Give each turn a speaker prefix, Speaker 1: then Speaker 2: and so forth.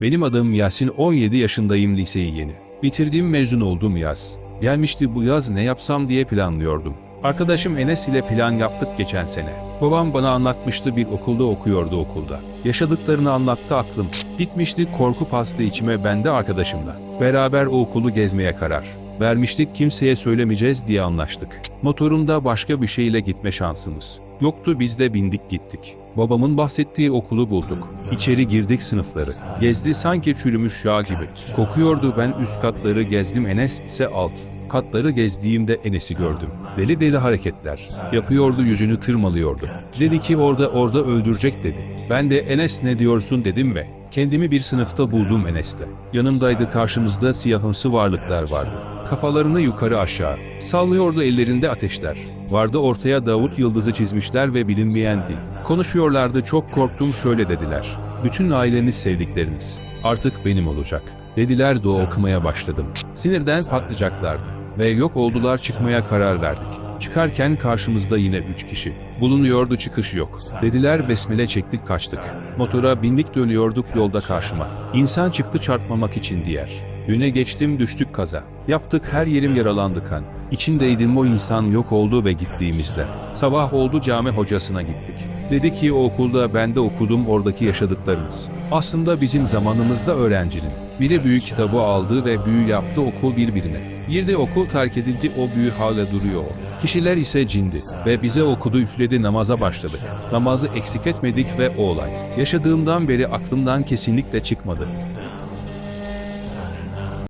Speaker 1: Benim adım Yasin 17 yaşındayım liseyi yeni. Bitirdim mezun oldum yaz. Gelmişti bu yaz ne yapsam diye planlıyordum. Arkadaşım Enes ile plan yaptık geçen sene. Babam bana anlatmıştı bir okulda okuyordu okulda. Yaşadıklarını anlattı aklım. Gitmişti korku pastı içime ben de arkadaşımla. Beraber o okulu gezmeye karar. Vermiştik kimseye söylemeyeceğiz diye anlaştık. Motorunda başka bir şeyle gitme şansımız. Yoktu biz de bindik gittik. Babamın bahsettiği okulu bulduk. İçeri girdik sınıfları. Gezdi sanki çürümüş yağ gibi. Kokuyordu ben üst katları gezdim Enes ise alt. Katları gezdiğimde Enes'i gördüm. Deli deli hareketler. Yapıyordu yüzünü tırmalıyordu. Dedi ki orada orada öldürecek dedi. Ben de Enes ne diyorsun dedim ve kendimi bir sınıfta buldum Enes'te. Yanımdaydı karşımızda siyahımsı varlıklar vardı. Kafalarını yukarı aşağı. Sallıyordu ellerinde ateşler. Vardı ortaya Davut yıldızı çizmişler ve bilinmeyen dil. Konuşuyorlardı çok korktum şöyle dediler. Bütün aileniz sevdikleriniz. Artık benim olacak. Dediler dua okumaya başladım. Sinirden patlayacaklardı. Ve yok oldular çıkmaya karar verdik. Çıkarken karşımızda yine üç kişi. Bulunuyordu çıkış yok. Dediler besmele çektik kaçtık. Motora bindik dönüyorduk yolda karşıma. İnsan çıktı çarpmamak için diğer. Düne geçtim düştük kaza. Yaptık her yerim yaralandı kan. İçindeydim o insan yok oldu ve gittiğimizde. Sabah oldu cami hocasına gittik. Dedi ki o okulda ben de okudum oradaki yaşadıklarımız. Aslında bizim zamanımızda öğrencinin. Biri büyük kitabı aldı ve büyü yaptı okul birbirine. Bir de okul terk edildi o büyü hala duruyor. Kişiler ise cindi ve bize okudu üfledi namaza başladık. Namazı eksik etmedik ve o olay. Yaşadığımdan beri aklımdan kesinlikle çıkmadı.